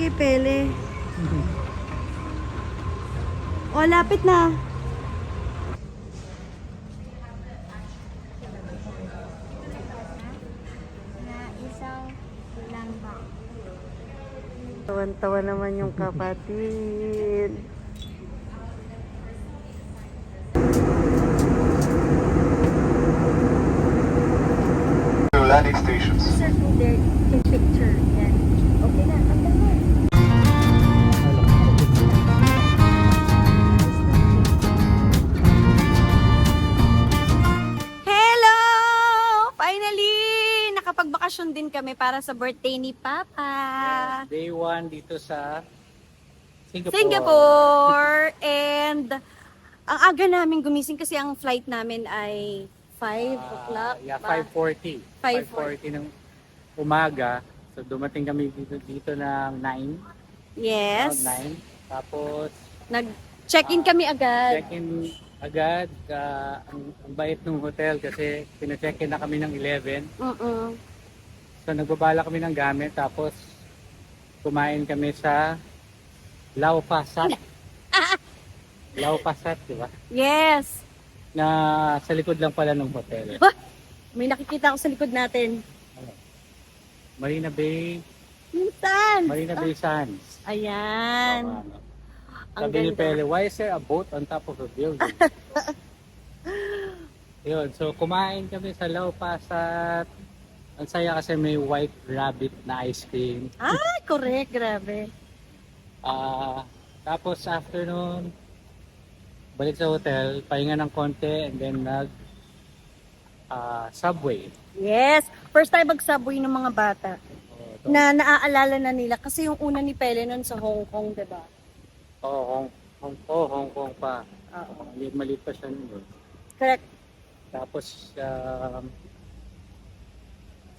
kay Pele. O, lapit na. Tawan-tawa naman yung kapatid. landing stations. Circle there, picture. Nakapagbakasyon din kami para sa birthday ni Papa. Day 1 dito sa Singapore. Singapore! And ang aga namin gumising kasi ang flight namin ay 5 Ah, o'clock. yeah, ba? 5.40. 5:40. 5.40 ng umaga. So dumating kami dito, dito ng 9. Yes. Around 9. Tapos Nag-check-in kami agad. check-in agad. Ah, ang, ang bait ng hotel kasi pina-check-in na kami ng 11. Mm-mm. So nagbabala kami ng gamit. Tapos kumain kami sa Lau Pasat. Pasat, di ba? Yes. Na sa likod lang pala ng hotel. May nakikita ako sa likod natin. Marina Bay, Minsan. Marina Bay Sands. Ayan. Oo, ano. Ang Sabi ni. Pele, why is there a boat on top of a building? Yun, so kumain kami sa Lau Pasat. Ang saya kasi may white rabbit na ice cream. Ay, correct. Grabe. Ah, tapos after nun, balik sa hotel, pahinga ng konti, and then nag ah, subway. Yes. First time mag-subway ng mga bata. Oh, to- Na naaalala na nila. Kasi yung una ni Pele nun sa Hong Kong, diba? oh, Hong, Hong, oh, Hong Kong pa. Oo. Maliit, maliit pa siya nun. Correct. Tapos, um,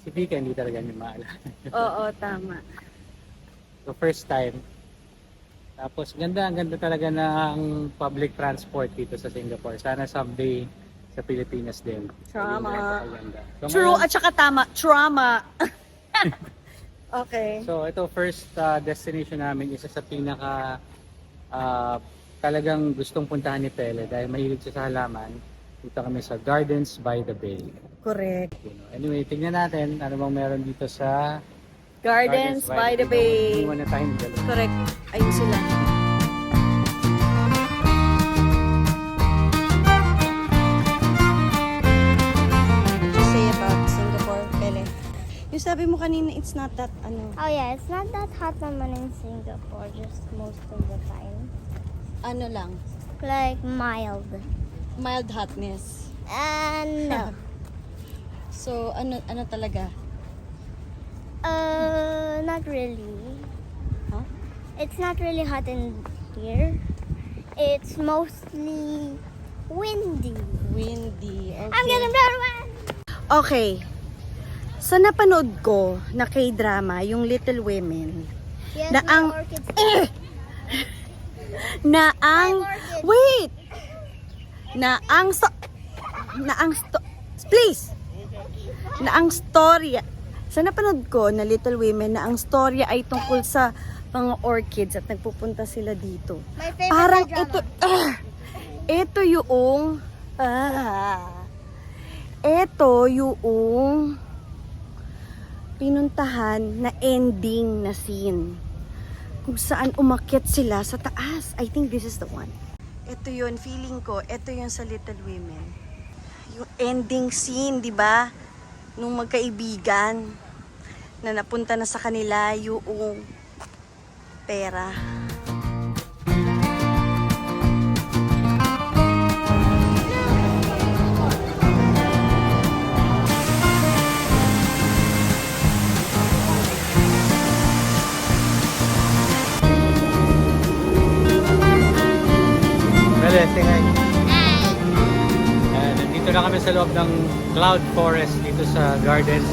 si Vika hindi talaga niya maalala. Oo, tama. So, first time. Tapos, ganda, ang ganda talaga ng public transport dito sa Singapore. Sana someday sa Pilipinas din. Napakaganda. So, True. ngayon- At saka tama. Trauma. okay. So ito first uh, destination namin isa sa pinaka uh, talagang gustong puntahan ni Pele dahil mahilig siya sa halaman. Dito kami sa Gardens by the Bay. Correct. You know. Anyway, tingnan natin ano bang meron dito sa Gardens, by the Bay. Iwan na tayo ng dalawa. Correct. Ayun sila. say about Singapore, Pele? Yung sabi mo kanina, it's not that, ano, Oh yeah, it's not that hot naman in Singapore, just most of the time. ano lang, Like mild. mild hotness. And no. So, ano, ano talaga? uh, not really. Huh? It's not really hot in here. It's mostly windy. Windy. Okay. I'm getting better one. Okay. Sa napanood ko na K-drama, yung Little Women, Yes, Na ang- orchids. na ang wait na ang sto, na ang sto, please na ang storya sa napanood ko na Little Women na ang storya ay tungkol sa mga orchids at nagpupunta sila dito My favorite parang ito ah, ito yung ah, ito yung pinuntahan na ending na scene kung saan umakyat sila sa taas. I think this is the one. Ito yun, feeling ko, ito yun sa Little Women. Yung ending scene, di ba? Nung magkaibigan na napunta na sa kanila yung pera. Nandito na kami sa loob ng Cloud Forest dito sa Gardens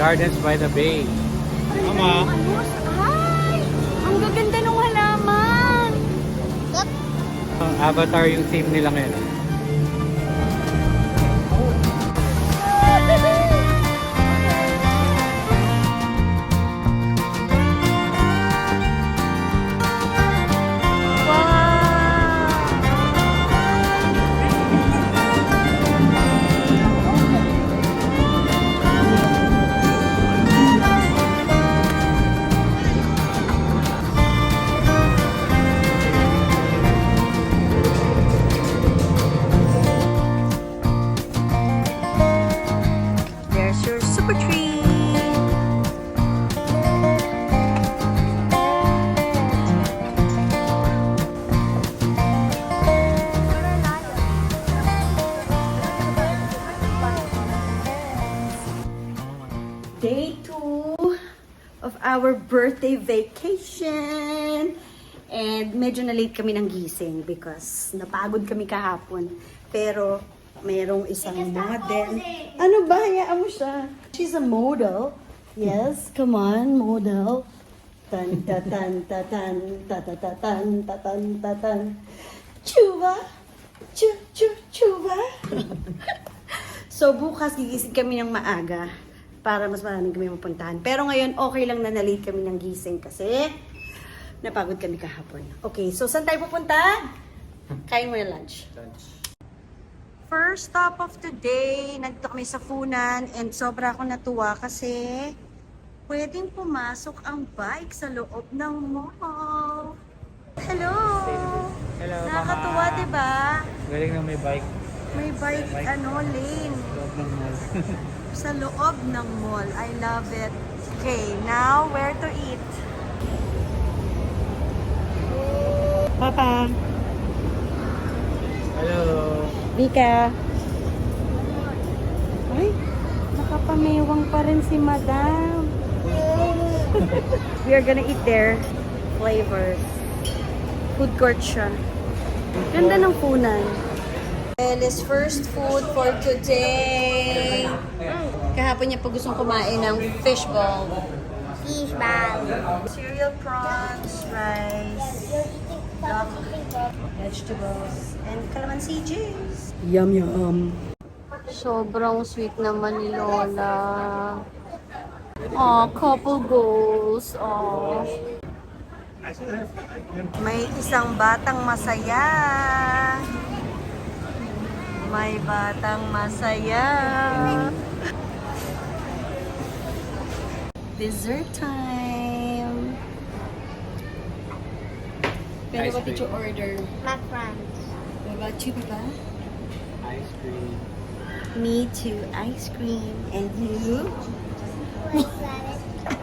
Gardens by the Bay. Mama, Ay! Ang gaganda ng halaman! ang avatar yung theme nila ngayon. Our birthday vacation. And medyo na-late kami ng gising because napagod kami kahapon. Pero mayroong isang model. Ano ba? Hayaan mo siya. She's a model. Yes, come on, model. Tan ta tan ta tan ta ta ta tan ta tan ta tan. Chuba! Chu chu chuba! so bukas gigising kami ng maaga para mas maraming kami mapuntahan. Pero ngayon okay lang na na-late kami ng gising kasi napagod kami kahapon. Okay, so saan tayo pupunta? Kain mo na lunch. First stop of the day, nagto kami sa Funan and sobra ako natuwa kasi pwedeng pumasok ang bike sa loob ng mall. Hello! Hello, Nakakatuwa, di ba? Galing na may bike. May bike, Bike. ano, lane Loob ng mall. sa loob ng mall. I love it. Okay, now where to eat? Papa. Hello. Vika. Ay, nakapamewang pa rin si Madam. We are gonna eat there. Flavors. Food court siya. Ganda ng punan. Elis first food for today. Kahapon niya pa gustong kumain ng fishball. Fish ball. Cereal prawns, rice, duck, vegetables, and calamansi juice. Yum, yum. Sobrang sweet naman ni Lola. Aw, couple goals. Aw. May isang batang masaya. May batang masaya. Dessert time. Pero what did you order? Macarons. What about you, Papa? Ice cream. Me too, ice cream. And you?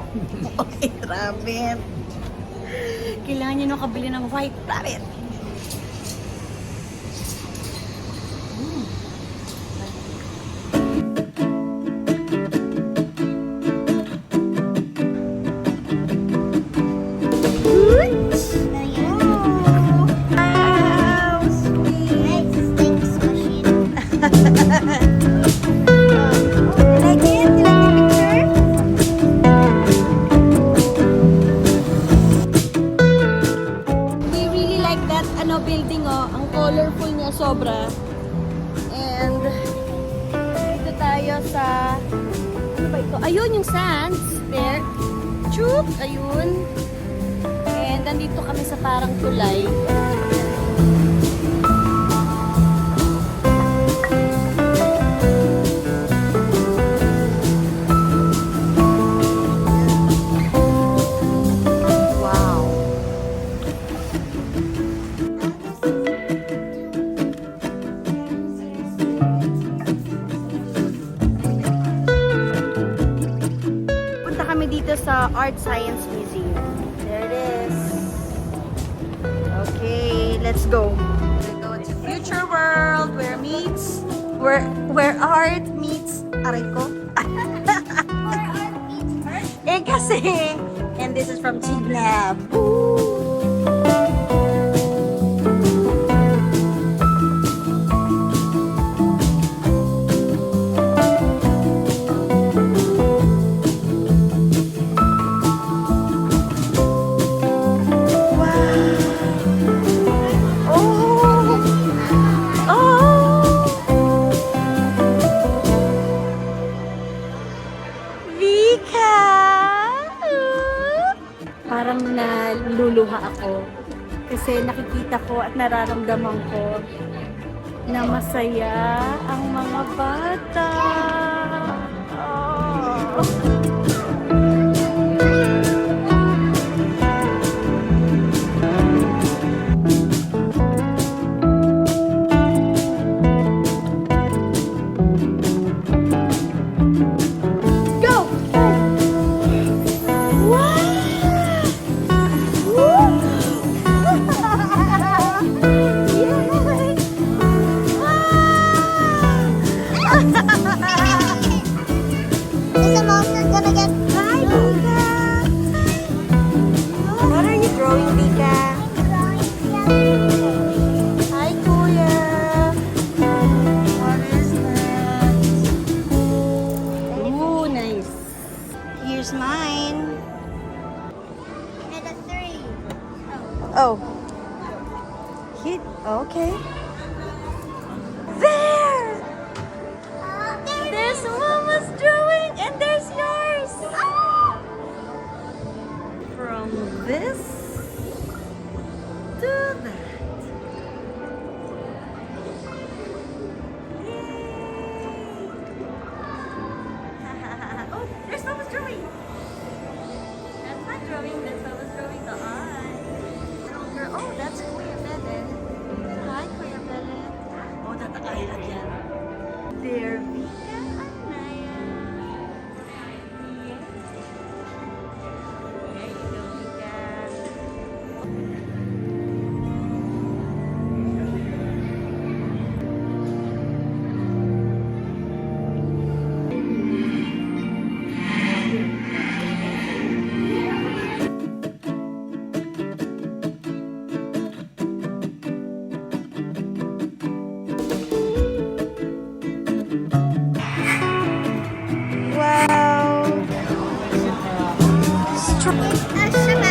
Okay, rabbit. Kailangan niyo nung kabili ng white rabbit. Building oh. Ang colorful niya sobra. And dito tayo sa ano ba ito? Ayun yung sands. There. Chup! Ayun. And nandito kami sa parang tulay. Where where art meets aray ko. eh kasi and this is from Chiglab. Oh! Nakikita ko at nararamdaman ko na masaya ang mga bata. Oh. Oh. Hit. Okay. 三百